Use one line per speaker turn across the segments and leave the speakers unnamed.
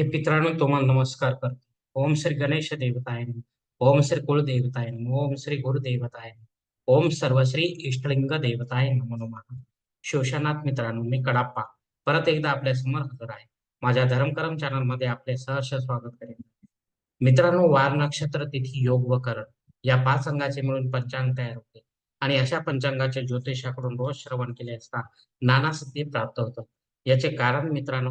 हे पित्रांनो तुम्हाला नमस्कार करतो. ओम श्री गणेश देवताय ओम श्री कुलदेवताय ओम श्री गुरुदेवताय ओम सर्वश्री इष्टलिंग देवताय नमो नमः. मित्रांनो मी कडाप्पा. परत एकदा आपल्यासमोर हजर आहे. माझ्या धर्मकरम चॅनलमध्ये आपले सहर्ष स्वागत करेन. मित्रांनो वार नक्षत्र तिथी योग व करण या पाच अंगाचे मिळून पंचांग तयार होते. आणि अशा पंचांगाचे ज्योतिषाकडून रोज श्रवण केले असता नाना सिद्धी प्राप्त होतात. याचे कारण मित्रांनो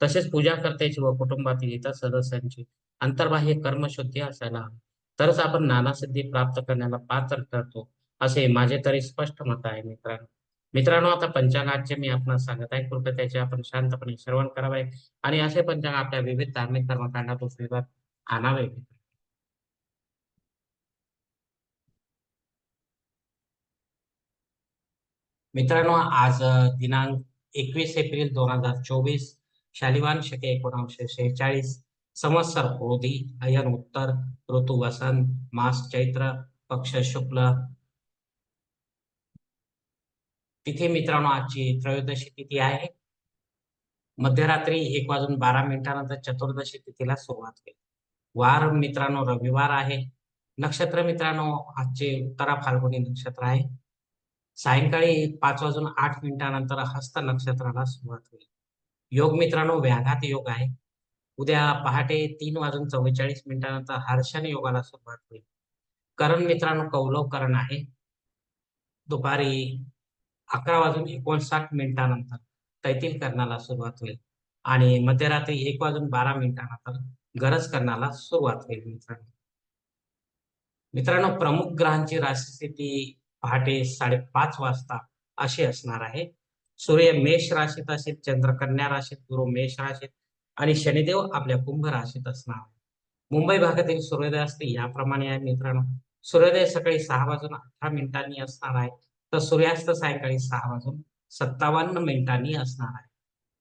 तसेच पूजा करतायची व कुटुंबातील इतर सदस्यांची अंतर्बाह्य कर्मशुद्धी असायला हवी. तरच आपण नाना सिद्धी प्राप्त करण्याला पात्र ठरतो असे माझे तरी स्पष्ट मत आहे मित्रांनो. मित्रांनो आता पंचांगाचे मी आपणास सांगत आहे. कृपया त्याचे आपण शांतपणे श्रवण करावे आणि असे पंचांग आपल्या विविध धार्मिक कर्मकांडात उपयोगात आणावे. मित्रांनो आज दिनांक एकवीस एप्रिल दोन हजार चोवीस शालिवान शके एकोणाशे शेहेचाळीस संवत्सर क्रोधी अयन उत्तर ऋतू वसंत मास चैत्र पक्ष शुक्ल. तिथे मित्रांनो आजची त्रयोदशी तिथी आहे. मध्यरात्री एक वाजून बारा मिनिटानंतर चतुर्दशी तिथीला सुरुवात होईल. वार मित्रांनो रविवार आहे. नक्षत्र मित्रांनो आजचे उत्तरा फाल्गुनी नक्षत्र आहे. सायंकाळी पाच वाजून आठ मिनिटानंतर हस्त नक्षत्राला सुरुवात होईल. योग मित्रांनो व्याघात योग आहे. उद्या पहाटे तीन वाजून चव्वेचाळीस मिनिटानंतर हर्षण योगाला सुरुवात होईल. करण मित्रांनो कौलव करण आहे. दुपारी अकरा वाजून एकोणसाठ मिनिटानंतर तैतील करण्याला सुरुवात होईल. आणि मध्यरात्री एक वाजून बारा मिनिटानंतर गरज करण्याला सुरुवात होईल मित्रांनो. मित्रांनो प्रमुख ग्रहांची राशीस्थिती पहाटे साडेपाच वाजता अशी असणार आहे. सूर्य मेष राशीत असेल चंद्र कन्या राशीत गुरु मेष राशीत आणि शनिदेव आपल्या कुंभ राशीत असणार. आहे मुंबई भागातील सूर्योदय असते याप्रमाणे आहे मित्रांनो. सूर्योदय सकाळी सहा वाजून अठरा मिनिटांनी असणार आहे. तर सूर्यास्त सायंकाळी सहा वाजून सत्तावन्न मिनिटांनी असणार आहे.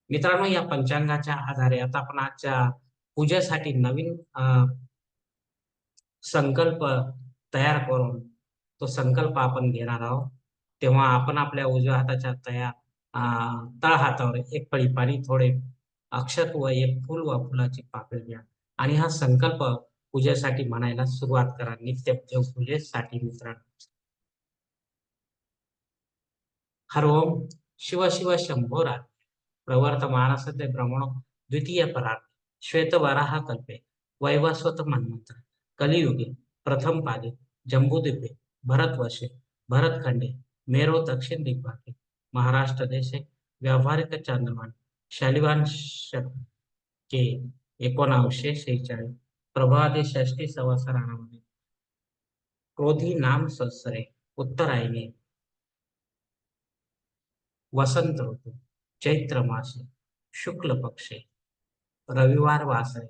मित्रांनो या पंचांगाच्या आधारे आता आपण आजच्या पूजेसाठी नवीन अं, संकल्प तयार करून तो संकल्प आपण घेणार आहोत. तेव्हा आपण आपल्या उजव्या हाताच्या तयार तळ हातावर एक पळी पाणी थोडे अक्षत व एक फुल व फुलाची पाकळी घ्या. आणि हा संकल्प पूजेसाठी म्हणायला सुरुवात करा. नित्य देव पूजेसाठी मित्रांनो. हर ओम शिव शिव शंभो प्रवर्त प्रवर्तमान सत्य ब्रह्मणो द्वितीय परार्थ. श्वेत वराह कल्पे. वैवस्वत मन्मंत्र कलियुगे प्रथम पादे. जम्बुद्वीपे भरतवर्षे. भरतखंडे. मेरो दक्षिण दिग्भागे. महाराष्ट्र देशे व्यावहारिक चांद्रमान शालिवांश के एकोणावीसशे शेहेचाळीस. प्रभादे षष्टी संवत्सरामध्ये क्रोधी नाम संसरे. उत्तरायणे वसंत ऋतू. चैत्र मासे. शुक्ल पक्षे. रविवार वासरे.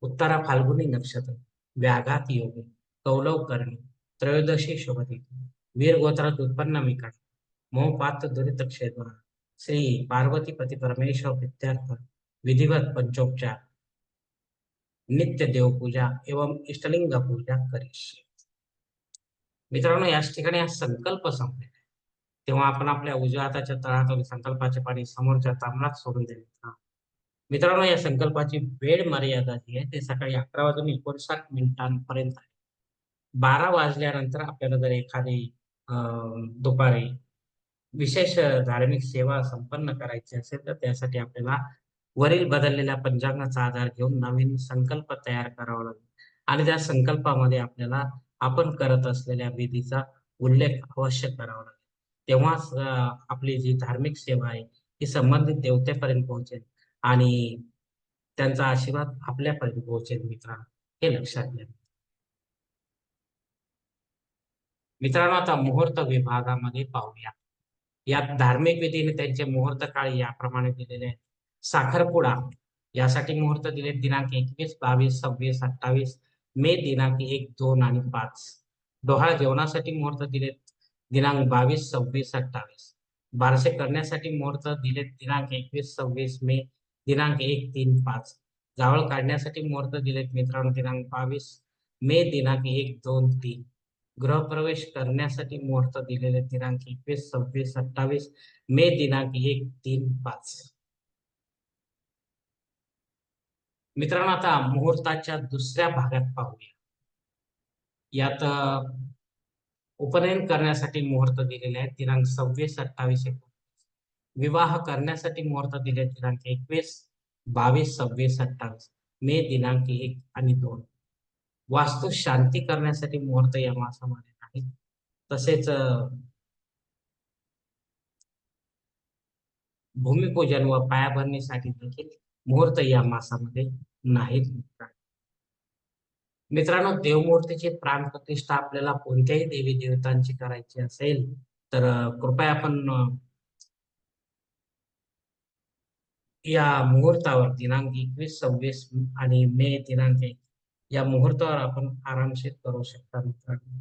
उत्तरा फाल्गुनी नक्षत्र. व्याघात योगे. कौलव करणे. त्रयोदशी शुभतिथी वीर गोत्रात उत्पन्न मिकट. मोहपात दुरित क्षेत्र श्री पार्वतीपती परमेश्वर विद्यार्थ विधिवत पंचोपचार नित्य देवपूजा एवं इष्टलिंग पूजा करीशी। मित्रांनो याच ठिकाणी हा संकल्प संपलेला आहे. तेव्हा आपण आपल्या उजव्या हाताच्या तळातून संकल्पाचे पाणी समोरच्या तांबडात सोडून द्यायचं मित्रांनो या संकल्पाची वेळ मर्यादा जी आहे ते सकाळी अकरा वाजून एकोणसाठ मिनिटांपर्यंत आहे. बारा वाजल्यानंतर आपल्याला जर एखादी अं, दुपारी विशेष धार्मिक सेवा संपन्न करायची असेल तर त्यासाठी आपल्याला वरील बदललेल्या पंचांगाचा आधार घेऊन नवीन संकल्प तयार करावा लागेल. आणि त्या संकल्पामध्ये आपल्याला आपण करत असलेल्या विधीचा उल्लेख अवश्य करावा लागेल. तेव्हाच आपली जी धार्मिक सेवा आहे ही संबंधित देवतेपर्यंत पोहोचेल आणि त्यांचा आशीर्वाद आपल्यापर्यंत पोहोचेल मित्रांनो हे लक्षात घ्या. मित्रांनो आता मुहूर्त विभागामध्ये पाहूया. यात धार्मिक विधीने त्यांचे मुहूर्त काळ याप्रमाणे दिलेले आहेत. साखरपुडा यासाठी मुहूर्त दिलेत दिनांक एकवीस बावीस सव्वीस अठ्ठावीस मे दिनांक एक दोन आणि पाच. डोहाळ जेवणासाठी मुहूर्त दिलेत दिनांक बावीस सव्वीस अठ्ठावीस. बारसे करण्यासाठी मुहूर्त दिलेत दिनांक एकवीस सव्वीस मे दिनांक एक तीन पाच. जावळ काढण्यासाठी मुहूर्त दिलेत मित्रांनो. दिनांक बावीस मे दिनांक एक दोन तीन. गृहप्रवेश करण्यासाठी मुहूर्त दिलेले दिनांक एकवीस सव्वीस अठ्ठावीस मे दिनांक एक तीन पाच. मित्रांनो आता मुहूर्ताच्या दुसऱ्या भागात पाहूया. यात उपनयन करण्यासाठी मुहूर्त दिलेले आहेत. दिनांक सव्वीस अठ्ठावीस एकोणीस विवाह करण्यासाठी मुहूर्त दिले दिनांक एकवीस बावीस सव्वीस अठ्ठावीस मे दिनांक एक आणि दोन. वास्तू शांती करण्यासाठी मुहूर्त या मासामध्ये नाही. तसेच भूमिपूजन व पायाभरणीसाठी देखील मुहूर्त या मासामध्ये नाहीत. मित्रांनो देवमूर्तीची प्राणप्रतिष्ठा आपल्याला कोणत्याही देवी देवतांची करायची असेल तर कृपया आपण या मुहूर्तावर दिनांक एकवीस सव्वीस आणि मे दिनांक या मुहूर्तावर आपण आरामशीर करू शकता मित्रांनो.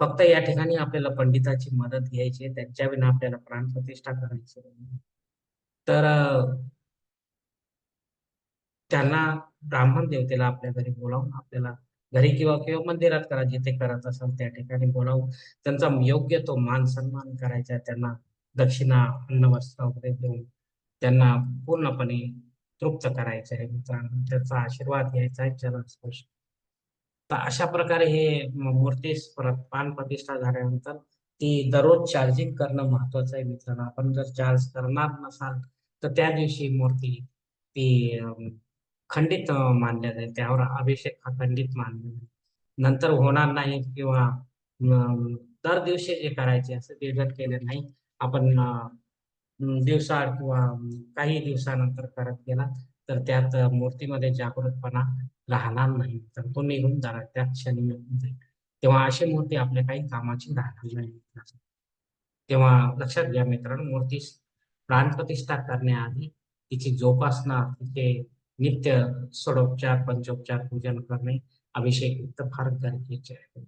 फक्त या ठिकाणी आपल्याला पंडिताची मदत घ्यायची त्यांच्या विना आपल्याला प्राण प्रतिष्ठा करायची तर त्यांना ब्राह्मण देवतेला आपल्या घरी बोलावून आपल्याला घरी किंवा किंवा मंदिरात करा जिथे करत असाल त्या ठिकाणी बोलावून त्यांचा योग्य तो मान सन्मान करायचा त्यांना दक्षिणा अन्न वस्त्र वगैरे देऊन त्यांना पूर्णपणे तृप्त करायचं आहे मित्रांनो. त्याचा आशीर्वाद घ्यायचा आहे चरण स्पर्श. तर अशा प्रकारे हे मूर्ती पान प्रतिष्ठा झाल्यानंतर ती दररोज चार्जिंग करणं महत्वाचं आहे मित्रांनो. आपण जर चार्ज करणार नसाल तर त्या दिवशी मूर्ती ती खंडित मानल्या जाईल. त्यावर अभिषेक हा खंडित मानला जाईल. नंतर होणार नाही किंवा दर दिवशी जे करायचे असं दीर्घट केले नाही आपण दिवसा किंवा काही दिवसानंतर करत गेला तर त्यात मूर्तीमध्ये जागृतपणा राहणार नाही. तर तो निघून जाणार त्या क्षणी निघून जाईल तेव्हा अशी मूर्ती आपल्या काही कामाची राहणार नाही. तेव्हा लक्षात घ्या मित्रांनो मूर्ती प्राण प्रतिष्ठा करण्याआधी तिची जोपासना तिचे नित्य षडोपचार पंचोपचार पूजन करणे अभिषेक तर फार गरजेचे आहे.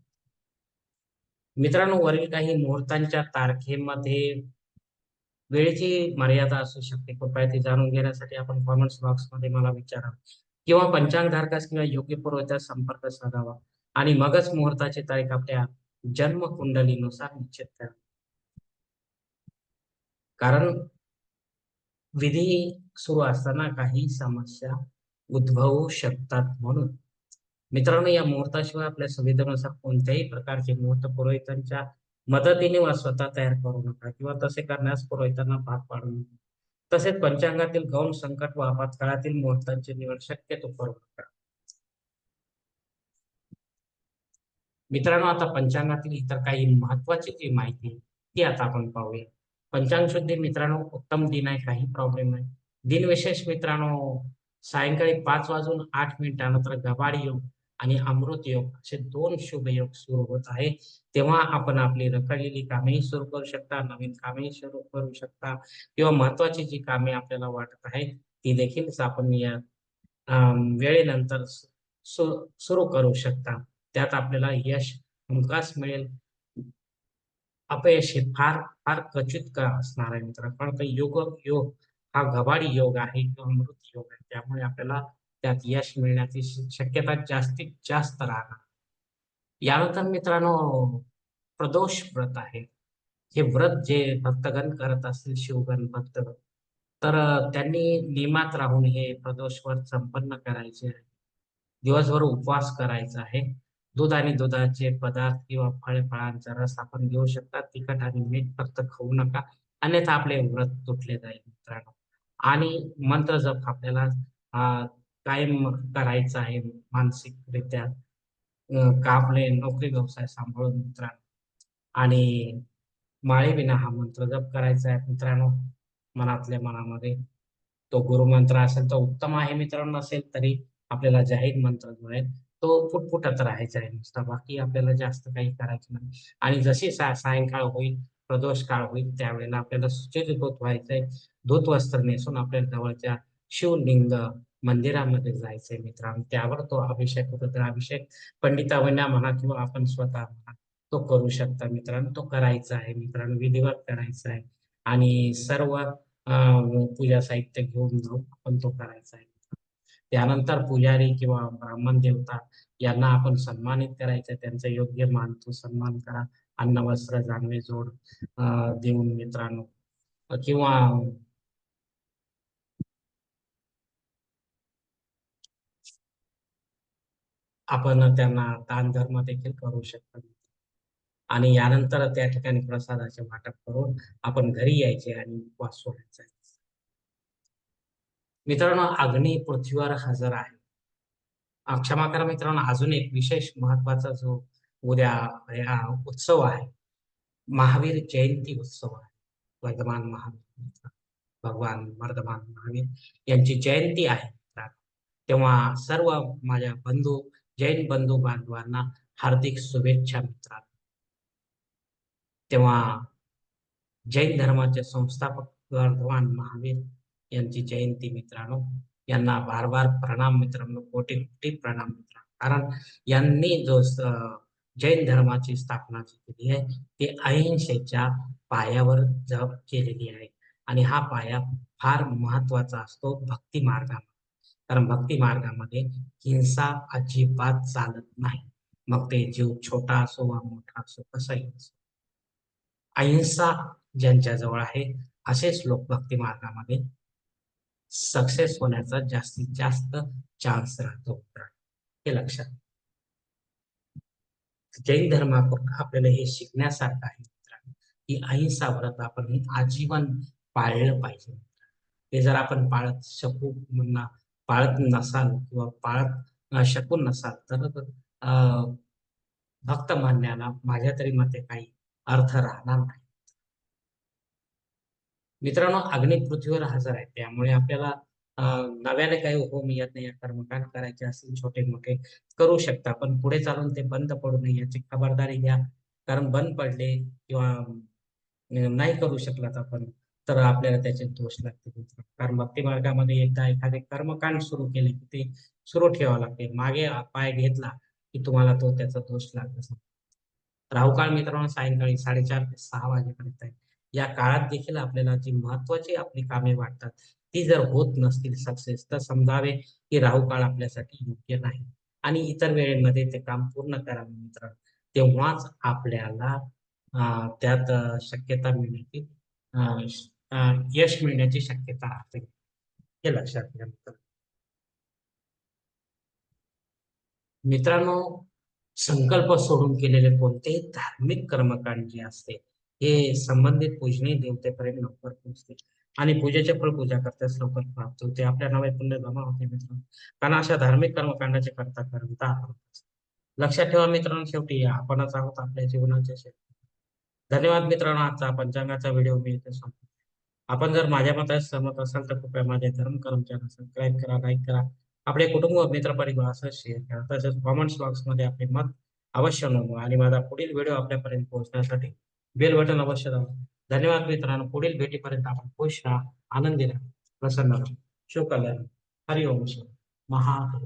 मित्रांनो वरील काही मुहूर्तांच्या तारखेमध्ये वेळेची मर्यादा असू शकते. कृपया ती जाणून घेण्यासाठी आपण कॉमेंट्स बॉक्समध्ये मला विचारा. किंवा पंचांग धारकास किंवा योग्य पूर्वचा संपर्क साधावा. आणि मगच मुहूर्ताची तारीख आपल्या जन्म कुंडलीनुसार निश्चित करा. कारण विधी सुरू असताना काही समस्या उद्भवू शकतात म्हणून. मित्रांनो या मुहूर्ताशिवाय आपल्या सुविधेनुसार कोणत्याही प्रकारचे मुहूर्त पुरोहितांच्या मदतीने वा स्वतः तयार करू नका किंवा तसे करण्यास पुरोहितांना भाग पाडू नका. तसेच पंचांगातील गौण संकट व आपत्काळातील मुहूर्तांची निवड शक्यतो करू नका. मित्रांनो आता पंचांगातील इतर काही महत्वाची जी माहिती ती आता आपण पाहूया. पंचांग शुद्धी मित्रांनो उत्तम दिन आहे काही प्रॉब्लेम नाही. दिन विशेष मित्रांनो सायंकाळी पाच वाजून आठ मिनिटानंतर गबाडी योग आणि अमृत योग असे दोन शुभ योग सुरू होत आहे. तेव्हा आपण आपली रखडलेली कामेही सुरू करू शकता नवीन कामेही सुरू करू शकता किंवा महत्वाची जी कामे आपल्याला वाटत आहे ती देखील आपण या वेळेनंतर सुरू करू शकता. त्यात आपल्याला यश हमखास मिळेल. अपयश हे फार फार क्वचित का असणार आहे मित्र कारण योग योग हा गवाडी योग आहे किंवा मृत योग आहे. त्यामुळे आपल्याला त्यात यश मिळण्याची शक्यता जास्तीत जास्त राहणार. यानंतर मित्रांनो प्रदोष व्रत आहे. हे व्रत जे भक्तगण करत असतील शिवगण भक्त तर त्यांनी नियमात राहून हे प्रदोष व्रत संपन्न करायचे आहे. दिवसभर उपवास करायचा आहे. दूध आणि दुधाचे पदार्थ किंवा फळे फळांचा रस आपण घेऊ शकता. तिखट आणि मीठ फक्त खाऊ नका. अन्यथा आपले व्रत तुटले जाईल मित्रांनो. आणि मंत्र जप आपल्याला कायम करायचं आहे मानसिकरित्या का आपले नोकरी व्यवसाय सांभाळून मित्रांनो? आणि माळीविना हा मंत्र जप करायचा आहे मित्रांनो मनातल्या मनामध्ये. तो गुरुमंत्र असेल तर उत्तम आहे मित्रांनो नसेल तरी आपल्याला जाहीर मंत्र जो आहे तो फुटफुटत राहायचा आहे नुसता बाकी आपल्याला जास्त काही करायचं नाही. आणि जशी सायंकाळ होईल प्रदोष काळ होईल त्यावेळेला आपल्याला सुचित धूत व्हायचंय. धूत वस्त्र नेसून आपल्या जवळच्या शिवलिंग मंदिरामध्ये जायचंय मित्रांनो. त्यावर तो अभिषेक होतो. तर अभिषेक पंडितावन्या म्हणा किंवा आपण स्वतः म्हणा तो करू शकता मित्रांनो. तो करायचा आहे मित्रांनो. विधिवत करायचा आहे. आणि सर्व पूजा साहित्य घेऊन जाऊन आपण तो करायचा आहे. त्यानंतर पुजारी किंवा ब्राह्मण देवता यांना आपण सन्मानित करायचं. त्यांचा योग्य मानतो. सन्मान करा. अन्न वस्त्र जानवे जोड देऊन मित्रांनो. किंवा आपण त्यांना दान धर्म देखील करू शकतो. आणि यानंतर त्या ठिकाणी प्रसादाचे वाटप करून आपण घरी यायचे आणि उपवास सोडायचा मित्रांनो अग्नी पृथ्वीवर हजर आहे. क्षमा करा मित्रांनो अजून एक विशेष महत्त्वाचा जो उद्या या उत्सव आहे महावीर जयंती उत्सव आहे. वर्धमान महावीर भगवान वर्धमान महावीर यांची जयंती आहे. तेव्हा सर्व माझ्या बंधू जैन बंधू बांधवांना हार्दिक शुभेच्छा मित्रांनो. तेव्हा जैन धर्माचे संस्थापक वर्धमान महावीर यांची जयंती मित्रांनो यांना बार बार प्रणाम मित्रांनो कोटी कोटी प्रणाम मित्रांनो. कारण यांनी जो जैन धर्माची स्थापना जी केली आहे ती अहिंसेच्या पायावर जप केलेली आहे. आणि हा पाया फार महत्त्वाचा असतो भक्ती मार्गामध्ये कारण भक्ती मार्गामध्ये हिंसा अजिबात चालत नाही. मग ते जीव छोटा असो वा मोठा असो कसाही असो. अहिंसा ज्यांच्या जवळ आहे असेच लोक भक्ती मार्गामध्ये सक्सेस होण्याचा जास्तीत जास्त चान्स राहतो. हे लक्षात जैन धर्माकडून आपल्याला हे शिकण्यासारखं आहे की अहिंसा व्रत आपण आजीवन पाळलं पाहिजे. ते जर आपण पाळत शकू म्हणणार पाळत नसाल किंवा पाळत शकून नसाल तर अं, भक्त मानण्याला माझ्या तरी मते काही अर्थ राहणार नाही. मित्रांनो अग्नी पृथ्वीवर हजर आहे. त्यामुळे आपल्याला नव्याने काही होम येत नाही. कर्मकांड करायचे असतील छोटे मोठे करू शकता. पण पुढे चालून ते बंद पडू नये याची खबरदारी घ्या. कारण बंद पडले किंवा नाही करू शकलात आपण तर आपल्याला त्याचे दोष लागतील कारण भक्ती मार्गामध्ये एकदा एखादे कर्मकांड सुरू केले की ते सुरू ठेवावं लागते. मागे पाय घेतला की तुम्हाला तो त्याचा दोष लागत राहुकाळ मित्रांनो सायंकाळी साडेचार ते सहा वाजेपर्यंत आहे. या काळात देखील आपल्याला जी महत्वाची आपली कामे वाटतात ती जर होत नसतील सक्सेस तर समजावे की राहुकाळ आपल्यासाठी योग्य नाही. आणि इतर वेळेमध्ये ते काम पूर्ण करावे मित्र तेव्हाच आपल्याला त्यात शक्यता मिळण्याची अं, यश मिळण्याची शक्यता असते हे लक्षात घ्या मित्रांनो. संकल्प सोडून केलेले कोणतेही धार्मिक कर्मकांड जे असते हे संबंधित पूजनीय देवतेपर्यंत लवकर पोहोचते आणि पूजेचे फळ पूजा करताच लवकर प्राप्त होते. आपल्या नावे पुण्य जमा होते मित्रांनो. कारण अशा धार्मिक कर्मकांडाचे करता करता आपण लक्षात ठेवा मित्रांनो शेवटी आपणच आहोत आपल्या जीवनाच्या शेवटी. धन्यवाद मित्रांनो. आजचा पंचांगाचा व्हिडिओ मी इथे संपतो आपण जर माझ्या मतात सहमत असाल तर कृपया माझे धर्म कर्म सबस्क्राईब करा लाईक करा. आपले कुटुंब मित्र परिवार असं शेअर करा. तसेच कॉमेंट्स बॉक्समध्ये आपले मत अवश्य नोंदवा आणि माझा पुढील व्हिडिओ आपल्यापर्यंत पोहोचण्यासाठी बेल बटन अवश्य दाबा. धन्यवाद मित्रांनो. पुढील भेटीपर्यंत आपण खुश राहा आनंदी राहा. प्रसन्न राहा. शुभ कल्याण हरिओम महा